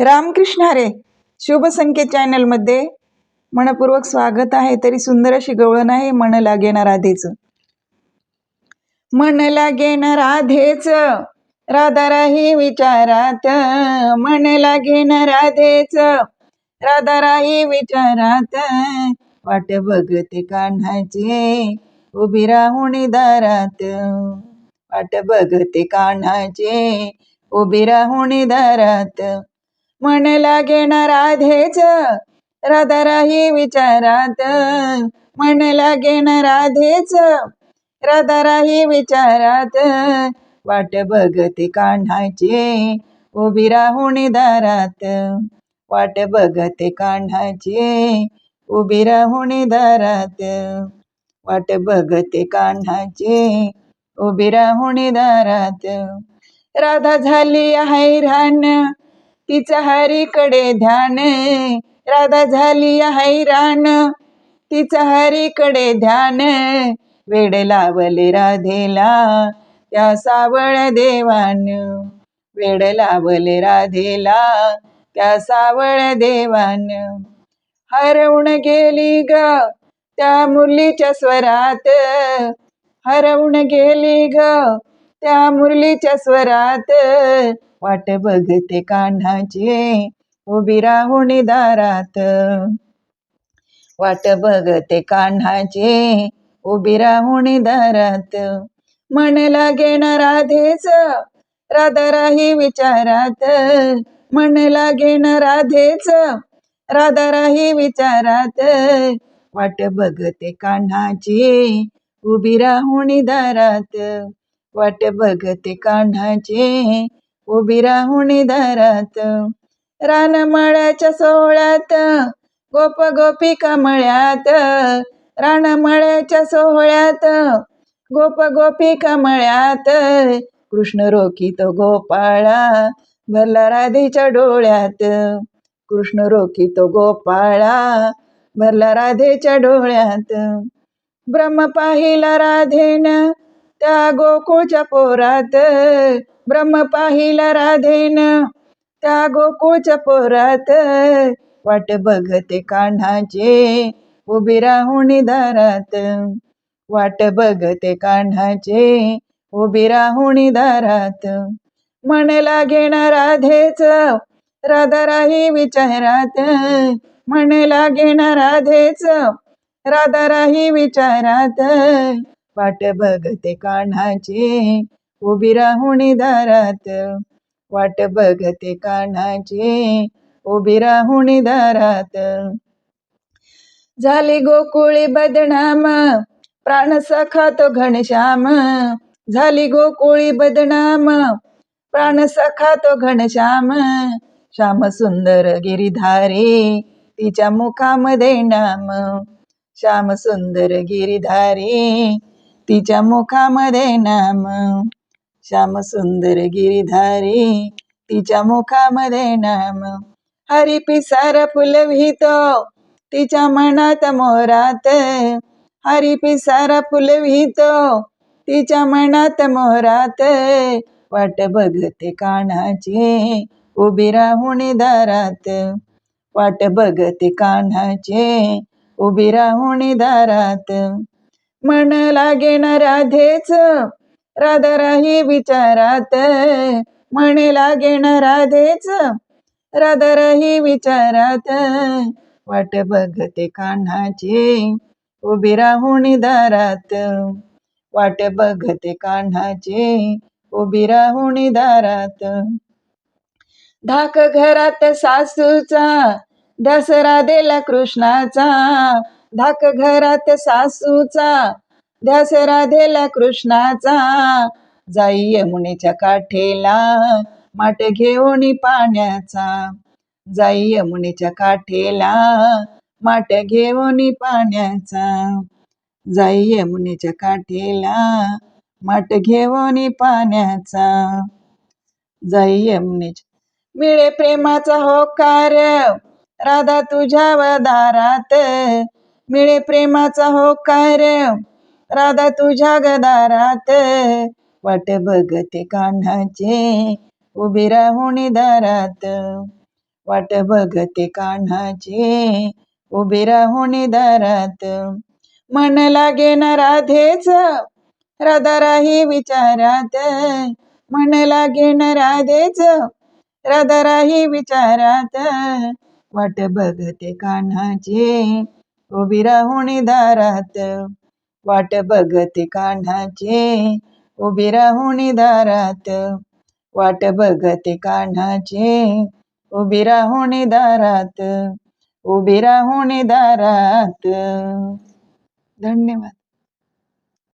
रामकृष्ण हरे शुभ संकेत चॅनलमध्ये मनपूर्वक स्वागत आहे. तरी सुंदर अशी गवळण आहे मन लागे ना राधेचं. मन लागे ना राधेच राधा राही विचारात. मन लागे राधेच राधा राही विचारात. वाट बघते कान्हाचे उभी राहून दारात. वाट बघते कान्हाचे उभी राहून दारात. म्हणला घेणार ना राधेच. राधा राही विचारात. म्हणला घेणार आधेच राधेच. राधा राही विचारात. वाट बघते कान्हाचे उभी राहून दारात. वाट बघते कान्हाचे उभी राहून दारात. वाट बघते कान्हाचे उभी राहून दारात. राधा झाली हैराण तिचा हरीकडे ध्यान. राधा झाली हैराण तिचा हरीकडे ध्यान. वेड लावले राधेला त्या सावळ देवान. वेड लावले राधेला त्या सावळ देवान. हरवून गेली ग त्या मुरलीच्या स्वरात. हरवून गेली ग त्या मुरलीच्या स्वरात. वाट बघते कान्हाचे. उभी राहुणी दारात. वाट बघते कान्हाचे. उभी राहुणी दारात. मन घेणार राधेच. राधा राही विचारात. मन घेणार राधेच. राधा राही विचारात. वाट बघते कान्हाची. उभी राहुणी दारात. वाट बघते कान्हाचे. उभी राहुणी दारात रानमाळ्याच्या सोहळ्यात गोप गोपिका मळ्यात. रानमळ्याच्या सोहळ्यात गोप गोपिका मळ्यात. कृष्ण रोखी तो गोपाळा भरला राधेच्या डोळ्यात. कृष्ण रोखी तो गोपाळा भरला राधेच्या डोळ्यात. ब्रह्म पाहिला राधेन त्या गोकुळच्या पोरात. ब्रह्म पाहिला राधेन. त्या गोकुळच्या पोरात. वाट बघते कान्हाचे उभी राहून दारात. वाट बघते कान्हाचे उभी राहून दारात. मन घेणार राधेच राधा राही विचारात. मन घेणार राधेच राधा राही विचारात. वाट बघते कान्हाचे उभी राहुणी दारात. वाट बघते कानाचे. उभी राहुणी दारात. झाली गोकुळी बदनाम. प्राण सखा तो घनश्याम. झाली गोकुळी बदनाम. प्राण सखा तो घनश्याम. श्याम सुंदर गिरीधारी. तिच्या मुखामध्ये नाम. श्याम सुंदर गिरीधारी. तिच्या मुखामध्ये नाम. श्याम सुंदर गिरीधारी तिच्या मुखामध्ये नाम. हरी पिसार फुलवितो तिच्या मनात मोरात. हरी पिसार फुलवितो तिच्या मनात मोरात. वाट बघते कान्हाचे उभी राहुणी दारात. वाट बघते कान्हाचे उभी राहुणी दारात. मन लागे ना राधेच राधा राही विचारात. म्हणे लागेण राधेच. राधा राही विचारात. वाट बघते कान्हाचे. उभी राहुणी दारात. वाट बघते कान्हाचे. उभी राहुणी दारात. धाक घरात सासूचा. दसरा देला कृष्णाचा. धाक घरात सासूचा. दसरा राधेला कृष्णाचा जाई यमुनेच्या काठेला माट घेऊन पाण्याचा. जाई यमुनेच्या काठेला माट घेऊन पाण्याचा. जाई यमुनेच्या काठेला माट घेऊन पाण्याचा. जाई यमुनेच्या मिळे प्रेमाचा होकार राधा तुझ्या दारात मिळे प्रेमाचा होकार राधा तुझ्या गदारात वाट बघते कान्हाचे उभी राहुणी दारात. वाट बघते कान्हाची उभी राहून दारात. मन लागे न राधेच राधा राही विचारात. मन लागे न राधेच राधा राही विचारात. वाट बघते कान्हाची उभी राहून दारात. वाट बघते कान्हाचे उभी राहून दारात. वाट बघते कान्हाचे उभी राहून दारात. उभी राहून दारात. धन्यवाद.